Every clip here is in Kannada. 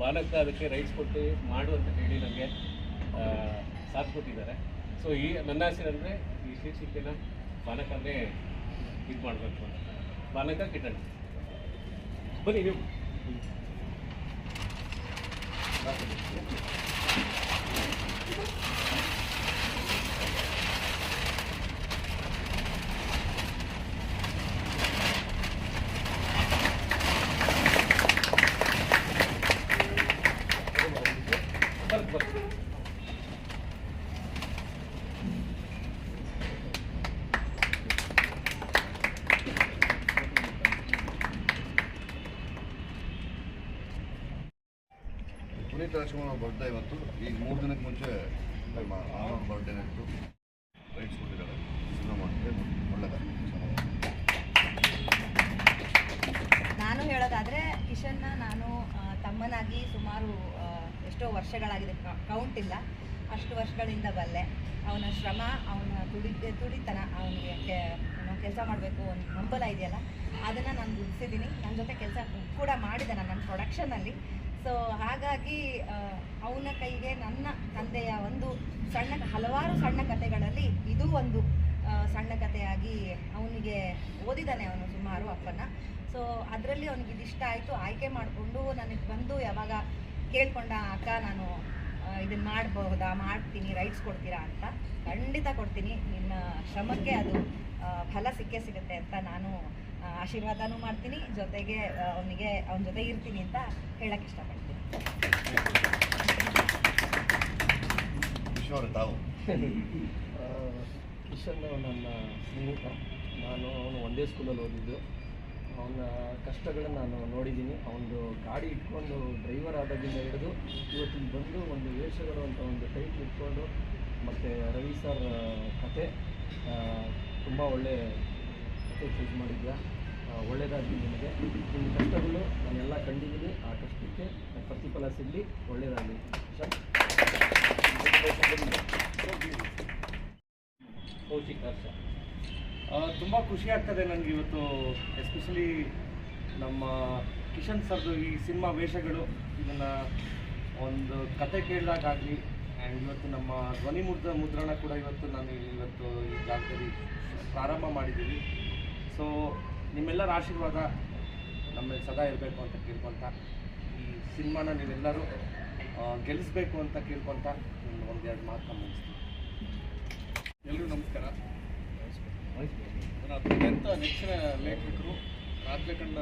ಬಾಲಕ ಅದಕ್ಕೆ ರೈಟ್ಸ್ ಕೊಟ್ಟು ಮಾಡು ಅಂತ ಹೇಳಿ ನನಗೆ ಸಾಥ್ ಕೊಟ್ಟಿದ್ದಾರೆ. ಸೊ ಈ ನನ್ನ ಆಸೆ ಅಂದರೆ ಈ ಶೀರ್ಷಿಕೆನ ಬಾಲಕನೇ ಇದು ಮಾಡಬೇಕು ಬಾಲಕ ಕಿಟ್ಟಣ್ಣ ಬನ್ನಿ ನೀವು. ಪುನೀತ್ ಬರ್ತಾ ಇವತ್ತು. ಈ ಮೂರು ದಿನಕ್ಕೆ ಮುಂಚೆ ನಮ್ಮ ಅವನ ಬರ್ಡೇ ಇತ್ತು. ರೈಟ್ಸ್ ಕೊಟ್ಟಿದ್ದಾರೆ ಮಾಡಿದ್ರೆ ಒಳ್ಳೆದಾಗಲಿ. ನಾನು ಹೇಳೋದಾದ್ರೆ ಕಿಶನ್ನ ನಾನು ತಮ್ಮನಾಗಿ ಸುಮಾರು ಎಷ್ಟೋ ವರ್ಷಗಳಾಗಿದೆ. ಕೌಂಟ್ ಇಲ್ಲ. ಅಷ್ಟು ವರ್ಷಗಳಿಂದ ಬಲ್ಲೆ. ಅವನ ಶ್ರಮ, ಅವನ ತುಡಿ ತುಡಿತನ ಅವನಿಗೆ ಕೆಲಸ ಮಾಡಬೇಕು ಒಂದು ಹಂಬಲ ಇದೆಯಲ್ಲ, ಅದನ್ನು ನಾನು ಗುರುತಿಸಿದ್ದೀನಿ. ನನ್ನ ಜೊತೆ ಕೆಲಸ ಕೂಡ ಮಾಡಿದ್ದಾನೆ ನನ್ನ ಪ್ರೊಡಕ್ಷನಲ್ಲಿ ಸೊ ಹಾಗಾಗಿ ಅವನ ಕೈಗೆ ನನ್ನ ತಂದೆಯ ಒಂದು ಸಣ್ಣ, ಹಲವಾರು ಸಣ್ಣ ಕಥೆಗಳಲ್ಲಿ ಇದು ಒಂದು ಸಣ್ಣ ಕಥೆಯಾಗಿ ಅವನಿಗೆ ಓದಿದ್ದಾನೆ ಅವನು ಸುಮಾರು ಅಪ್ಪನ ಸೊ ಅದರಲ್ಲಿ ಅವನಿಗೆ ಇದಿಷ್ಟ ಆಯಿತು. ಆಯ್ಕೆ ಮಾಡಿಕೊಂಡು ನನಗೆ ಬಂದು ಯಾವಾಗ ಕೇಳ್ಕೊಂಡ, ಅಕ್ಕ, ನಾನು ಇದನ್ನು ಮಾಡಬಹುದಾ ಮಾಡ್ತೀನಿ ರೈಟ್ಸ್ ಕೊಡ್ತೀರಾ? ಅಂತ ಖಂಡಿತ ಕೊಡ್ತೀನಿ. ನಿನ್ನ ಶ್ರಮಕ್ಕೆ ಅದು ಫಲ ಸಿಕ್ಕೇ ಸಿಗುತ್ತೆ ಅಂತ ನಾನು ಆಶೀರ್ವಾದನೂ ಮಾಡ್ತೀನಿ. ಜೊತೆಗೆ ಅವನಿಗೆ ಅವನ ಜೊತೆ ಇರ್ತೀನಿ ಅಂತ ಹೇಳಕ್ಕೆ ಇಷ್ಟಪಡ್ತೀನಿ. ಕಿಶನ್ ನನ್ನ ಸ್ನೇಹಿತ. ನಾನು ಅವನು ಒಂದೇ ಸ್ಕೂಲಲ್ಲಿ ಓದಿದ್ದು. ಅವನ ಕಷ್ಟಗಳನ್ನ ನಾನು ನೋಡಿದ್ದೀನಿ. ಅವನದು ಗಾಡಿ ಇಟ್ಕೊಂಡು ಡ್ರೈವರ್ ಆದಾಗಿಂದ ಹಿಡಿದು ಇವತ್ತಿನ ಬಂದು ಒಂದು ವೇಷಗಳು ಅಂತ ಒಂದು ಟೈಪ್ ಇಟ್ಕೊಂಡು ಮತ್ತು ರವಿ ಸರ್ ಕತೆ ತುಂಬ ಒಳ್ಳೆ ಕತೆ ಚೂಸ್ ಮಾಡಿದ್ಯಾ. ಒಳ್ಳೆಯದಾಗಲಿ ನಿಮಗೆ. ನಿಮ್ಮ ಕಷ್ಟಗಳು ನಾನೆಲ್ಲ ಕಂಡಿದ್ದೀನಿ. ಆ ಕಷ್ಟಕ್ಕೆ ಪ್ರತಿಫಲ ಸಿಗಲಿ. ಒಳ್ಳೆಯದಾಗಲಿ ಕಿಶನ್ ಕೌಶಿಕ್ ಹರ್ಷ ತುಂಬ ಖುಷಿ ಆಗ್ತದೆ ನನಗೆ ಇವತ್ತು ಎಸ್ಪೆಷಲಿ ನಮ್ಮ ಕಿಶನ್ ಸರ್ದು ಈ ಸಿನಿಮಾ ವೇಷಗಳು. ಇದನ್ನು ಒಂದು ಕತೆ ಕೇಳಿದಾಗಲಿ ಆ್ಯಂಡ್ ಇವತ್ತು ನಮ್ಮ ಧ್ವನಿ ಮುದ್ರ ಮುದ್ರಣ ಕೂಡ ಇವತ್ತು ನಾನು ಇವತ್ತು ಈ ಜಾಗದಲ್ಲಿ ಪ್ರಾರಂಭ ಮಾಡಿದ್ದೀವಿ. ಸೊ ನಿಮ್ಮೆಲ್ಲರ ಆಶೀರ್ವಾದ ನಮ್ಮ ಮೇಲೆ ಸದಾ ಇರಬೇಕು ಅಂತ ಕೇಳ್ಕೊತ ಈ ಸಿನಿಮಾನ ನೀವೆಲ್ಲರೂ ಗೆಲ್ಲಿಸ್ಬೇಕು ಅಂತ ಕೇಳ್ಕೊತ ಒಂದೆರಡು ಮಾತು ಮುಗಿಸ್ತೀನಿ ಎಲ್ಲರೂ ನಮಸ್ಕಾರ. ನನ್ನ ಅತ್ಯಂತ ನೆಚ್ಚಿನ ಲೇಖಕರು ರಾಜ್ಯಕಂಡ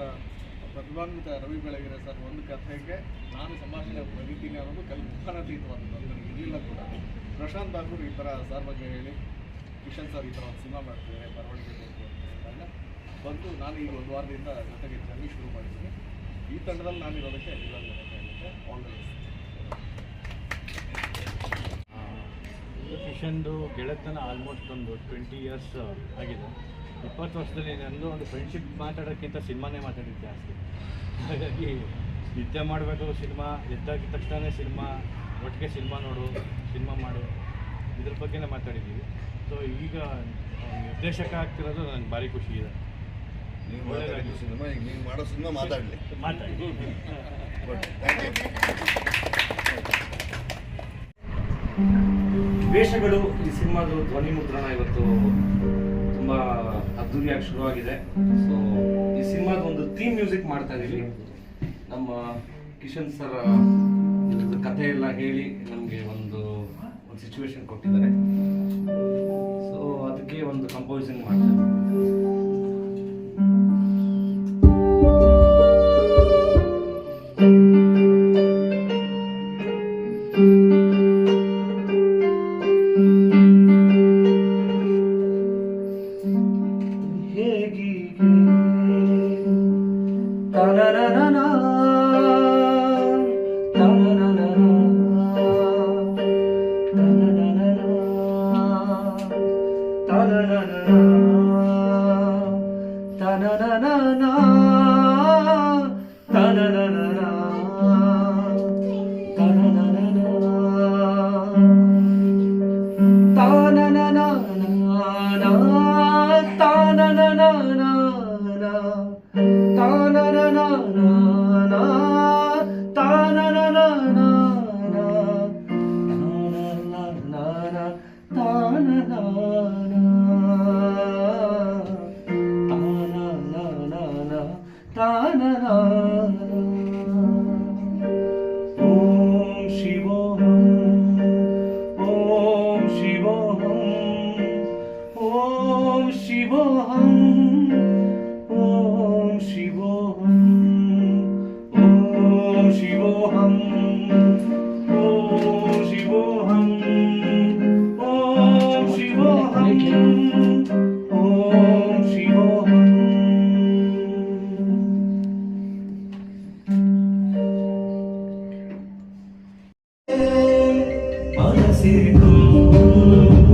ಪ್ರತಿಭಾನ್ವಿತ ರವಿ ಬೆಳಗೆರೆ ಸರ್ ಒಂದು ಕಥೆಗೆ ನಾನು ಸಂಭಾಷಣೆ ಬರೀತೀನಿ ಅನ್ನೋದು ಕಲ್ಪನಾತೀತವಾದದ್ದು. ನನಗೆ ಇರಲಿಲ್ಲ ಕೂಡ. ಪ್ರಶಾಂತ್ ಬಾಬು ಈ ಥರ ಸರ್ ಬಗ್ಗೆ ಹೇಳಿ. ಕಿಶನ್ ಸರ್ ಈ ಥರ ಒಂದು ಸಿನಿಮಾ ಮಾಡ್ತಿದ್ದಾರೆ. ಬರವಣಿಗೆ ಬಂದು ನಾನು ಈಗ ಒಂದು ವಾರದಿಂದ ಜೊತೆಗೆ ಜರ್ನಿ ಶುರು ಮಾಡಿದ್ದೀನಿ. ಈ ತಂಡದಲ್ಲಿ ನಾನು ಇರೋದಕ್ಕೆ ಫಿಶನ್ದು ಆಲ್ ದ ಗೆಳೆತನ ಆಲ್ಮೋಸ್ಟ್ ಒಂದು ಟ್ವೆಂಟಿ ಇಯರ್ಸ್ ಆಗಿದೆ. ಇಪ್ಪತ್ತು ವರ್ಷದಲ್ಲಿ ನಂದು ಒಂದು ಫ್ರೆಂಡ್ಶಿಪ್ ಮಾತಾಡೋಕ್ಕಿಂತ ಸಿನಿಮಾನೇ ಮಾತಾಡಿದ್ದು ಜಾಸ್ತಿ. ಹಾಗಾಗಿ ನಿದ್ದೆ ಮಾಡಬೇಕು ಸಿನಿಮಾ ಎದ್ದಾಗಿದ ತಕ್ಷಣವೇ ಸಿನಿಮಾ, ಒಟ್ಟಿಗೆ ಸಿನಿಮಾ ನೋಡು, ಸಿನಿಮಾ ಮಾಡು, ಇದ್ರ ಬಗ್ಗೆನೇ ಮಾತಾಡಿದ್ದೀವಿ. ಸೊ ಈಗ ನಿರ್ದೇಶಕ ಆಗ್ತಿರೋದು ನನಗೆ ಭಾರಿ ಖುಷಿ ಇದೆ. ನೀವು ಸಿನಿಮಾ ಈಗ ನೀವು ಮಾಡೋ ಸಿನಿಮಾ ಮಾತಾಡಲಿ. ಮಾತಾಡಿ. ವೇಷಗಳು ಈ ಸಿನಿಮಾದ ಧ್ವನಿ ಮುದ್ರಣ ಇವತ್ತು ತುಂಬಾ ಅದ್ದೂರಿಯಾಗಿ ಶುರುವಾಗಿದೆ. ಸೊ ಈ ಸಿನಿಮಾದ ಒಂದು ಥೀಮ್ ಮ್ಯೂಸಿಕ್ ಮಾಡ್ತಾ ಇದೀವಿ. ನಮ್ಮ ಕಿಶನ್ ಸರ್ ಕಥೆ ಎಲ್ಲ ಹೇಳಿ ನಮಗೆ ಒಂದು ಒಂದು ಸಿಚುವೇಶನ್ ಕೊಟ್ಟಿದ್ದಾರೆ. ಸೊ ಅದಕ್ಕೆ ಒಂದು ಕಂಪೋಸಿಂಗ್ ಮಾಡ್ತಾರೆ Shivam, Om Shivam, Om Shivam, Om Shivam, Om Shivam, Om Shivam. Bana sevdin